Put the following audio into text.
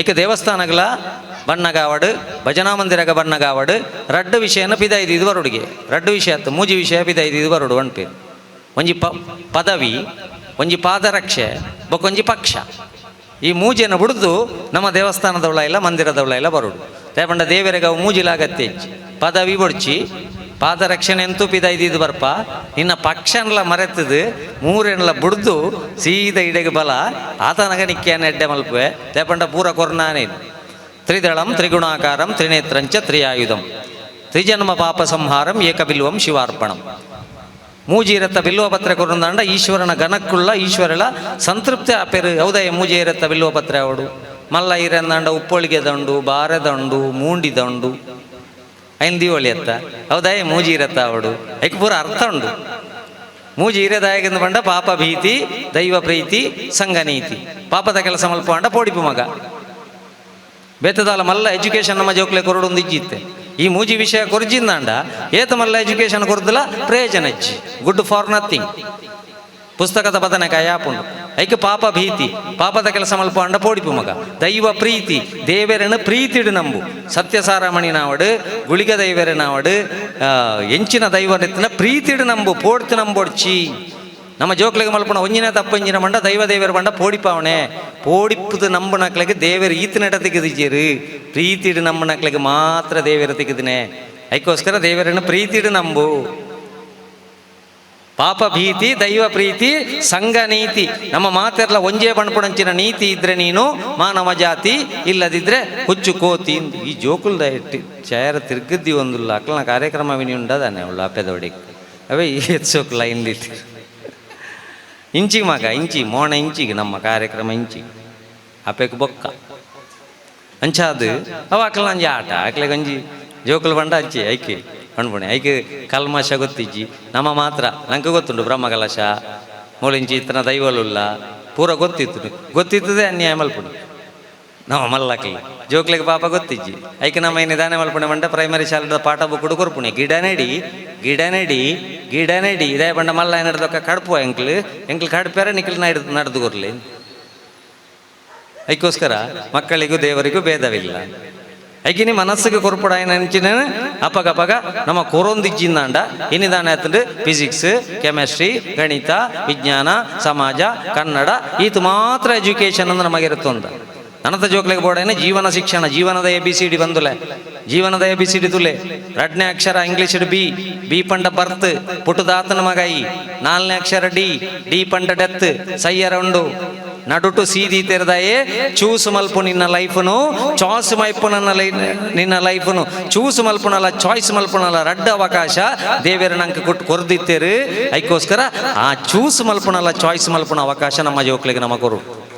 ಐಕೆ ದೇವಸ್ಥಾನಗಳ ಬಣ್ಣಗಾವಡು ಭಜನಾ ಮಂದಿರಗ ಬಣ್ಣಗಾವಡು, ರಡ್ಡು ವಿಷಯನ ಪಿದೈದು ಇದು ಬರುಡಿಗೆ ರಡ್ಡು ವಿಷಯ ಅತ್ತು ಮೂಜಿ ವಿಷಯ ಪಿದೈದು ಇದು ಬರುಡು ಅನ್ಪೇರು ಒಂಜಿ ಪ ಪದವಿ, ಒಂಜಿ ಪಾದರಕ್ಷೆ ಬೊಕೊಂಜಿ ಪಕ್ಷ. ಈ ಮೂಜಿಯನ್ನು ಬಿಡ್ದು ನಮ್ಮ ದೇವಸ್ಥಾನದವಳ ಇಲ್ಲ, ಮಂದಿರದವಳ ಇಲ್ಲ ಬರುಡು. ತೇಪಂಡ ದೇವರಿಗೆ ಅವು ಮೂಜಿಲಾಗತ್ತೆ ಪದವಿ ಬೊಡ್ಚಿ ಪಾದರಕ್ಷಣೆ ಎಂತೂ ಪಿದೈದಿದ್ದು ಬರ್ಪ. ಇನ್ನ ಪಕ್ಷನ್ಲ ಮರೆತದು ಮೂರೆನ್ಲ ಬುಡ್ದು ಸೀದ ಇಡೆಗೆ ಬಲ. ಆತನಗ ನಿಕ್ಕಿಯನ್ನ ಎಡ್ಡೆ ಮಲ್ಪುವೆ. ದೇಪಂಡ ಪೂರ ಕೊರ್ನಾನೇನು ತ್ರಿದಳಂ, ತ್ರಿಗುಣಾಕಾರಂ ತ್ರಿನೇತ್ರಂಚ ತ್ರಿಯಾಯುಧಂ. ತ್ರಿಜನ್ಮ ಪಾಪ ಸಂಹಾರಂ ಏಕಬಿಲ್ವಂ ಶಿವಾರ್ಪಣಂ. ಮೂಜಿರತ್ತ ಬಿಲ್ವಪತ್ರೆ ಕೊರಂದಾಂಡ, ಈಶ್ವರನ ಘನಕ್ಕುಳ್ಳ ಈಶ್ವರಳ ಸಂತೃಪ್ತಿ ಆಪೇರು ಯಾವುದೇ ಮೂಜಿರತ್ತ ಬಿಲ್ವಪತ್ರೆ ಅವಡು ಮಲ್ಲ ಇರಂದಾಂಡ ಉಪ್ಪೊಳಿಗೆ ದಂಡು, ಬಾರೆ ದಂಡು, ಮೂಂಡಿ ದಂಡು. ಐನ್ ದಿವಳಿ ಅತ್ತ. ಮೂಜಿ ಇರತ್ತ ಅವಳು ಐಕ್ ಪೂರ ಅರ್ಥ ಉಂಡು. ಮೂಜಿ ಇರದಾಯಗೆಂದು ಬಂಡ ಪಾಪ ಭೀತಿ, ದೈವ ಪ್ರೀತಿ ಸಂಘನೀತಿ ಪಾಪದ ಕೆಲಸ ಮಲ್ಪ ಪೋಡಿಪು ಮಗ. ಬೇತದಾಲ ಮಲ್ಲ ಎಜುಕೇಶನ್ ನಮ್ಮ ಜೋಕ್ಲೆ ಕೊರಡು ಒಂದು ಇಜ್ಜಿತ್ತೆ. ಈ ಮೂಜಿ ವಿಷಯ ಕೊರ್ಜಿಂದಾಂಡ ಏತ ಮಲ್ಲ ಎಜುಕೇಶನ್ ಕೊರ್ದಲ ಪ್ರಯೋಜನ ಇಜ್ಜಿ. Good for nothing. ಪುಸ್ತಕದ ಬದನೆಕ ಯಾಪುಂಡು ಐಕೆ ಪಾಪ ಭೀತಿ, ಪಾಪದ ಕೆಲಸ ಮಲ್ಪ ಅಂಡ ಪೋಡಿಪು ಮಗ. ದೈವ ಪ್ರೀತಿ ದೇವರನ್ನು ಪ್ರೀತಿಡು ನಂಬು. ಸತ್ಯಸಾರಮಣಿ ನಾವಡು, ಗುಳಿಗ ದೈವರ ನಾವಡು ಎಂಚಿನ ದೈವರತ್ತಿನ ಪ್ರೀತಿಡು ನಂಬು, ಪೋಡ್ತು ನಂಬೊಡ್ಚಿ. ನಮ್ಮ ಜೋಕ್ಲಿಗೆ ಮಲ್ಪಣ ಒಂಜಿನ ತಪ್ಪಂಜಿನ ಮಂಡ ದೈವ ದೇವರ ಬಂಡ ಪೋಡಿಪಾವಣೆ. ಪೋಡಿಪ್ಪದು ನಂಬನಕ್ಲಿಗೆ ದೇವರು ಈತನಟ ತೆಗೆದಿದ್ದೀರು ಪ್ರೀತಿಡು ನಂಬನಕ್ಲಿಗೆ ಮಾತ್ರ ದೇವರ ತೆಗೆದಿನೇ. ಅದಕ್ಕೋಸ್ಕರ ದೇವರನ್ನು ಪ್ರೀತಿಡು ನಂಬು. ಪಾಪ ಭೀತಿ, ದೈವ ಪ್ರೀತಿ, ಸಂಘ ನೀತಿ. ನಮ್ಮ ಮಾತೆಲ್ಲ ಒಂಜೇ ಬಣ್ಪುಣಂಚಿನ ನೀತಿ ಇದ್ರೆ ನೀನು ಮಾನವ ಜಾತಿ, ಇಲ್ಲದಿದ್ರೆ ಹುಚ್ಚು ಕೋತಿ ಈ ಜೋಕುಲ್ದ ಇಟ್ಟು ಚೇರ ತಿರ್ಗದ್ದಿ ಒಂದು ಅಕ್ಲನ ಕಾರ್ಯಕ್ರಮ ವಿನಿ ಉಂಡದಾನೆ ಅವಳು ಅಪ್ಪೆದೊಡಿಗೆ ಅವೇ ಈ ಹೆಚ್ಚೋಕ್ಲ ಇಂದಿತ್ತು ಇಂಚಿಗೆ ಮಗ, ಇಂಚಿ, ಮೋಣ ಇಂಚಿಗೆ, ನಮ್ಮ ಕಾರ್ಯಕ್ರಮ ಇಂಚಿ ಅಪ್ಪೆಗೆ ಬೊಕ್ಕ. ಅಂಚಾದು ಅವ ಅಕ್ಕಲ ಅಂಜಿ ಆಟ ಅಕ್ಲೆಗೆ ಗಂಜಿ ಜೋಕುಲ್ ಬಂಡ ಅಂಚಿ, ಐಕೆ. ಅಣ್ಬುಣೆ ಐಕೆ ಕಲ್ಮಶ ಗೊತ್ತಿಜ್ಜಿ. ನಮ್ಮ ಮಾತ್ರ. ನಂಗೆ ಗೊತ್ತುಂಡು ಬ್ರಹ್ಮಕಲಶ. ಮೂಲಿಂಚಿ ಇತ್ತನ ದೈವಲುಲ್ಲ. ಪೂರ ಗೊತ್ತಿತ್ತು. ಗೊತ್ತಿತ್ತದೆ ಅನ್ಯಾಯ ಮಲ್ಪುಣೆ. ನಮ್ಮ ಮಲ್ಲಕ್ಲಿ. ಜೋಕ್ಲಿಗೆ ಪಾಪ ಗೊತ್ತಿಜ್ಜಿ. ಐಕೆ ನಮ್ಮ ಏನು ಮಲ್ಪುಣೆ ಮಂಡ ಪ್ರೈಮರಿ ಶಾಲೆದ ಪಾಠ ಬುಕ್ಕುಡು ಕೊರ್ಪುಣೆ ಗಿಡ ನೆಡಿ ಗಿಡ ನೆಡಿ ಗಿಡ ನೆಡಿ. ಇದೇ ಬಂಡ ಮಲ್ಲ ನಡೆದೊಕ್ಕ ಕಡ್ಪು ಎಂಕ್ಲು. ಎಂಕ್ಲು ಕಡ್ಪ್ಯಾರ ನಿಕ್ಲು ನಡೆದು ನಡೆದು ಕೊರ್ಲಿ ಅದಕ್ಕೋಸ್ಕರ ಮಕ್ಕಳಿಗೂ ದೇವರಿಗೂ ಭೇದವಿಲ್ಲ. ಐಕಿನಿ ಮನಸ್ಸಿಗೆ ಕೊರ್ಪುಡ ನೆಂಚಿನ ಅಪಗ ಅಪಗ ನಮ್ಮ ಕೊರೊಂದಿಜ್ಜಿಂದಾಂಡ. ಇನ್ನಿದಾನೆ ಆತಂದ್ರೆ ಫಿಸಿಕ್ಸ್ ಕೆಮಿಸ್ಟ್ರಿ ಗಣಿತ, ವಿಜ್ಞಾನ, ಸಮಾಜ, ಕನ್ನಡ, ಈತು ಮಾತ್ರ ಎಜುಕೇಶನ್ ಅಂದ್ರೆ ನಮಗಿರುತ್ತೊಂದ ನನತ ಜೋಕ್ಲೆಗೆ ಬೋಡೇನೆ ಜೀವನ ಶಿಕ್ಷಣ, ಜೀವನದ ಎ ಬಿ ಸಿ ಡಿ ಬಂದುಲೆ. ಜೀವನದ ಎ ಬಿ ಸಿ ಡಿ ತುಲೆ. ಎರಡನೇ ಅಕ್ಷರ ಇಂಗ್ಲಿಷ್ ಬಿ ಬಿ ಪಂಡ ಬರ್ತ್ ಪುಟುದಾತನ ಮಗಾಯಿ ನಾಲ್ನೆ ನಾಲ್ನೇ ಅಕ್ಷರ ಡಿ ಡಿ ಪಂಡ ಡೆತ್ ಸೈಯರ ಉಂಡು ನಡುಟು ಸೀದಿ ತೆರೆದಾಯೇ, ಚೂಸು ಮಲ್ಪು ನಿನ್ನ ಲೈಫ್ನು ಚಾಯ್ಸ್ ಮಲ್ಪು ನನ್ನ ನಿನ್ನ ಲೈಫ್ನು, ಚೂಸು ಮಲ್ಪುನಲ್ಲ ಚಾಯ್ಸ್ ಮಲ್ಪುನಲ್ಲ ರಡ್ಡ ಅವಕಾಶ ದೇವರ ನಂಗೆ ಕೊಟ್ಟು ಕೊರ್ದಿತ್ತೇರು. ಅದಕ್ಕೋಸ್ಕರ ಆ ಚೂಸ್ ಮಲ್ಪುನಲ್ಲ ಚಾಯ್ಸ್ ಮಲ್ಪುನ ಅವಕಾಶ ನಮ್ಮ ಯುವಕಳಿಗೆ ನಮ್ಮ ಕೊರು